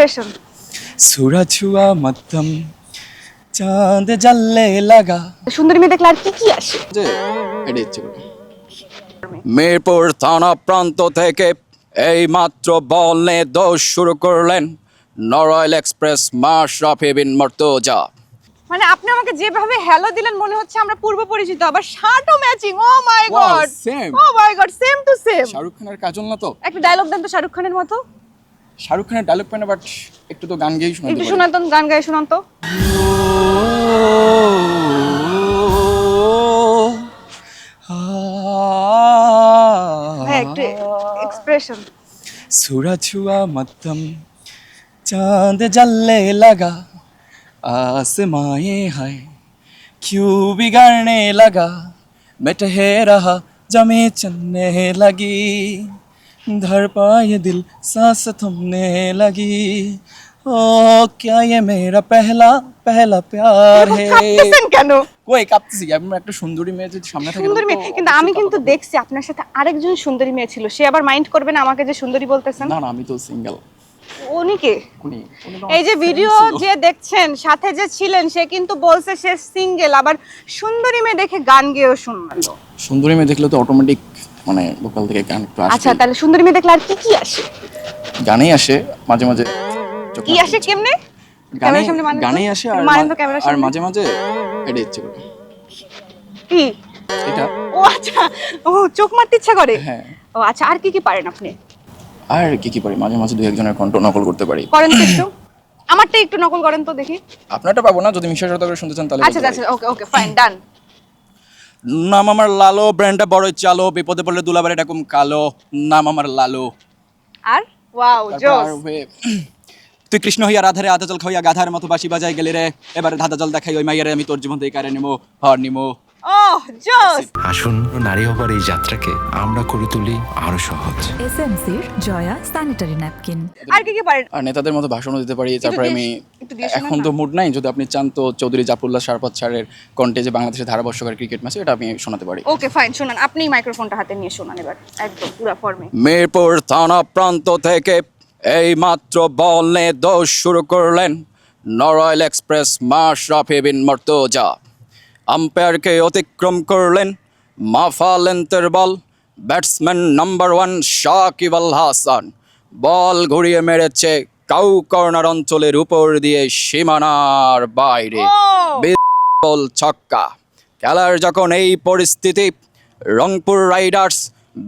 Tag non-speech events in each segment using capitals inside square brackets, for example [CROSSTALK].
Depression Suraj হুয়া মতম চাঁদ জ্বললে লাগা। সুন্দরী মেয়ে দেখলে আর কি কি আসে? এটা ইচ্ছে করে মিরপুর থানা প্রান্ত থেকে এই মাত্র বল নিয়ে শুরু করলেন নরয়েল এক্সপ্রেস মাশরাফি বিন মর্তজা। মানে আপনি আমাকে যেভাবে হ্যালো দিলেন মনে হচ্ছে আমরা পূর্ব পরিচিত আবার শার্টও matching oh my god same oh my god same to same Shahrukh খানের কাজল না তো? একটা ডায়লগ দেন তো শাহরুখ খানের মতো। শাহরুখ খানের ডায়লগ পায় না বাট একটু তো গান গেয়েই শোনাতে একটু পারি শোনান তো গান গায়ে শোনান তো হ্যাঁ একটু এক্সপ্রেশন सूरज हुआ मध्यम चांद जलने लगा आसमाए है क्यों बिगड़ने लगा मैं रहा जमे चलने लगी धर पाए दिल सांस थमने लगी ओ क्या ये मेरा पहला पहला प्यार है কাঁদতেছেন কেন কই কাঁপতেছি কি? আমি একটা সুন্দরী মেয়ে যদি সামনে থাকে সুন্দরী মেয়ে কিন্তু আমি কিন্তু দেখছি আপনার সাথে আরেকজন সুন্দরী মেয়ে ছিল সে আবার মাইন্ড করবে না আমাকে যে সুন্দরী বলতেছেন না না আমি তো সিঙ্গেল উনি কে উনি উনি তো এই যে আমার ভিডিও friend ছিল। যে দেখছেন সাথে যে ছিলেন সে কিন্তু বলছে সে সিঙ্গেল আবার সুন্দরী মেয়ে দেখে গান গেয়েও শুনলো সুন্দরী মেয়ে দেখলে তো অটোমেটিক মানে ভোকাল থেকে গান একটু আসে আচ্ছা তাহলে সুন্দরী মেয়ে দেখলে আর কি কি আসে? গানেই আসে মাঝে মাঝে কি আসে কেমনে? ক্যামেরার সামনে মানেন তো? গানেই আসে আর মানেন তো ক্যামেরার আর মাঝে মাঝে এটা ইচ্ছে করে। কি? এটা। ও আচ্ছা ও চোখ মারতে ইচ্ছা করে? হ্যাঁ। ও আচ্ছা আর কি কি পারেন আপনি? আর কি কি পারি? মাঝে মাঝে দুই একজনের কণ্ঠ নকল করতে পারি। করেন তো একটু। আমারটা একটু নকল করেন তো দেখি। আপনারটা পাবো না যদি মিশা সরকার করে শুনতে চান তাহলে আচ্ছা আচ্ছা ওকে ওকে ফাইন ডান নাম আমার লালো ব্র্যান্ডটা বড় চালো বিপদে পড়লে দুলাবার এরকম কালো নাম আমার লালো। আর? ওয়াও জোস। তুই কৃষ্ণ হইয়া রাধারে আধা জল খাইয়া গাধার মতো বাসি বাজায় গেলে রে। এবারে ধাঁধা জল দেখাই ওই মাইয়ারে আমি তোর জীবন থেকে কারে নিমো হর নিমো। জোস আসুন নারী হবার এই যাত্রাকে আমরা করে তুলি আরও সহজ। এসএমসির জয়া স্যানিটারি ন্যাপকিন আর কি কি পারেন? আর নেতাদের মতো ভাষণও দিতে পারি তারপরে আমি এখন তো মুড নাই যদি আপনি চান তো চৌধুরী জাফরুল্লাহ সারপত স্যারের কন্টে যে বাংলাদেশের ধারাবর্ষকের ক্রিকেট ম্যাচ এটা আমি শোনাতে পারি। ওকে ফাইন শোনান। আপনি মাইক্রোফোনটা হাতে নিয়ে শোনান এবার একদম পুরো ফর্মে মিরপুর থানা প্রান্ত থেকে এই মাত্র বল নিয়ে দৌড় শুরু করলেন নরয়েল এক্সপ্রেস মাশরাফি বিন মর্তজা। আম্পায়ারকে অতিক্রম করলেন মাফা লেন্থের ball batsman number one Shakib Al Hasan. Ball ঘুরিয়ে মেরেছে কাউ কর্নার অঞ্চলের উপর দিয়ে সীমানার বাইরে। বল ছক্কা। খেলার যখন এই পরিস্থিতি রংপুর রাইডার্স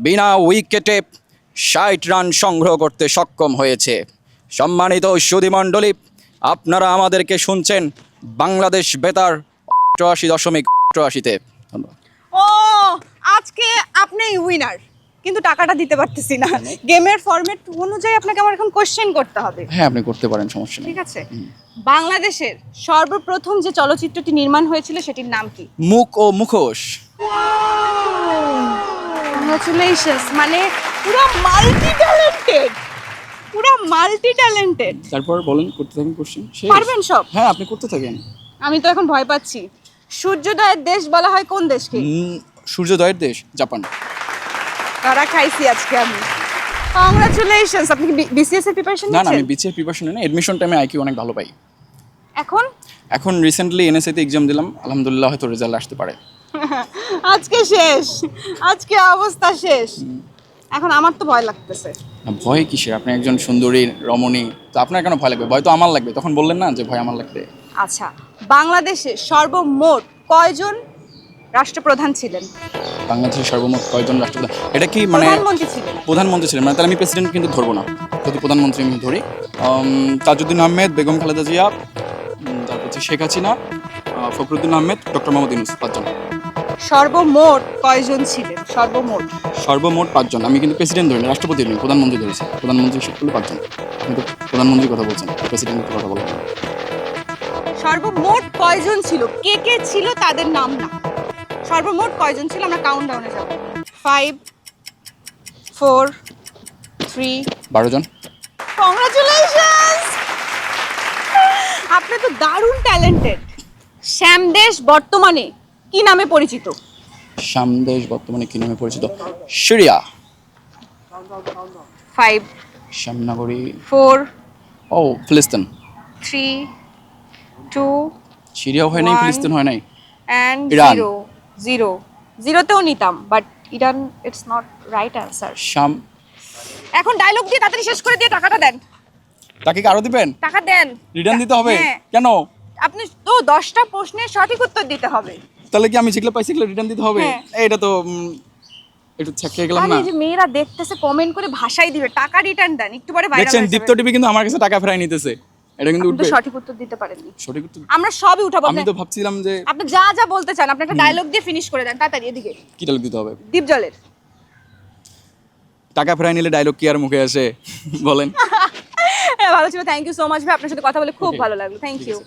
বিনা উইকেটে ষাট রান সংগ্রহ করতে সক্ষম হয়েছে। সম্মানিত সুধীমণ্ডলী আপনারা আমাদেরকে শুনছেন বাংলাদেশ বেতার অষ্টআশি দশমিক অষ্টআশিতে ও আজকে আপনি উইনার কিন্তু টাকাটা দিতে পারতেছি না। গেমের ফরম্যাট অনুযায়ী আপনাকে আমার এখন কোশ্চেন করতে হবে। হ্যাঁ আপনি করতে পারেন সমস্যা নেই। ঠিক আছে? বাংলাদেশের সর্বপ্রথম যে চলচ্চিত্রটি নির্মাণ হয়েছিল সেটির নাম কি? মুখ ও মুখোশ। কংগ্রাচুলেশনস মানে পুরো মাল্টি ট্যালেন্টেড পুরো মাল্টি ট্যালেন্টেড তারপর বলেন করতে থাকেন কোশ্চেন পারবেন সব? হ্যাঁ আপনি করতে থাকেন। আমি তো এখন ভয় পাচ্ছি। সূর্যোদয়ের দেশ বলা হয় কোন দেশকে? সূর্যোদয়ের দেশ জাপান। তারা খাইছি আজকে আমি? কংগ্রাচুলেশনস আপনি কি বিসিএস এর প্রিপারেশন না না আমি নিচ্ছেন? বিসিএর প্রিপারেশন না এডমিশন টাইমে আইকিউ অনেক ভালো পাই। এখন? এখন রিসেন্টলি এনএসএতে এক্সাম দিলাম আলহামদুলিল্লাহ হয়তো রেজাল্ট আসতে পারে। [LAUGHS] আজকে শেষ আজকে অবস্থা শেষ। এখন আমার তো ভয় লাগতেছে। না, ভয় কিসের? আপনি একজন সুন্দরী রমণী তো আপনার কেন ভয় লাগবে? ভয় তো আমার লাগবে তখন বললেন না যে ভয় আমার লাগবে। আচ্ছা বাংলাদেশে সর্বমোট কয়জন রাষ্ট্রপ্রধান ছিলেন? বাংলাদেশের সর্বমোট কয়জন রাষ্ট্রপ্রধান? এটা কি মানে প্রধানমন্ত্রী ছিলেন। প্রধানমন্ত্রী ছিলেন মানে তাহলে আমি প্রেসিডেন্ট কিন্তু ধরবো না। যদি প্রধানমন্ত্রী আমি ধরি তাজউদ্দিন আহমেদ বেগম খালেদা জিয়া তারপর হচ্ছে শেখ হাসিনা ফখরুদ্দিন আহমেদ ডক্টর মোহাম্মদ ইউনুস পাঁচজন। সর্বমোট কয়জন ছিলেন? সর্বমোট। সর্বমোট পাঁচজন। আমি কিন্তু প্রেসিডেন্ট ধরিনি রাষ্ট্রপতি ধরিনি প্রধানমন্ত্রী ধরেছি। প্রধানমন্ত্রী সকলে পাঁচজন। কিন্তু প্রধানমন্ত্রীর কথা বলছেন প্রেসিডেন্টের কথা বলেন না। সর্বমোট কয়জন ছিল? কে কে ছিল তাদের নাম না। সর্বমোট কয়জন ছিল? আমরা কাউন্ট ডাউনে যাব। ফাইভ ফোর থ্রি বারো জন। কংগ্রাচুলেশনস আপনি তো দারুণ ট্যালেন্টেড শ্যামদেশ বর্তমানে কি নামে পরিচিত? শ্যামদেশ বর্তমানে কি নামে পরিচিত? সিরিয়া। ফাইভ শ্যামনগরী। ফোর ও ফিলিস্তিন। থ্রি টু সিরিয়াও হয় নাই ফিলিস্তিন হয় নাই? অ্যান্ড। জিরো জিরো জিরোতেও নিতাম but Iran it's not right answer শাম এখন ডায়লগ দিয়ে তাড়াতাড়ি শেষ করে দিয়ে টাকাটা দেন। তাকে কি আরও দিবেন? টাকা দেন। রিটার্ন দিতে হবে? হ্যাঁ। কেন? আপনি তো দশটা প্রশ্নের সঠিক উত্তর দিতে হবে। তাহলে কি আমি যেগুলো পাইছি সেগুলো রিটার্ন দিতে হবে? হ্যাঁ। এটা তো একটু ছেঁকে গেলাম না। যে মেয়েরা দেখতেছে কমেন্ট করে ভাষাই দিবে টাকা রিটার্ন দেন একটু পরে দেখছেন দীপ্ত টিভি কিন্তু আমার কাছে টাকা ফেরাই নিতেছে। এটা কিন্তু উঠবে। সঠিক উত্তর দিতে পারেননি। সঠিক উত্তর আমরা সবই উঠাবো। আমি তো ভাবছিলাম যে আপনি যা যা বলতে চান আপনি একটা ডায়লগ দিয়ে ফিনিশ করে দেন। তাড়াতাড়ি এদিকে। কি ডায়লগ দিতে হবে? দীপ জলের টাকা ফেরাই নিলে ডায়লগ কি আর মুখে আসে? বলেন। [LAUGHS] হ্যাঁ ভালো ছিল। থ্যাংক ইউ সো মাচ ভাই। আপনার সাথে কথা বলে খুব ভালো লাগল। Thank you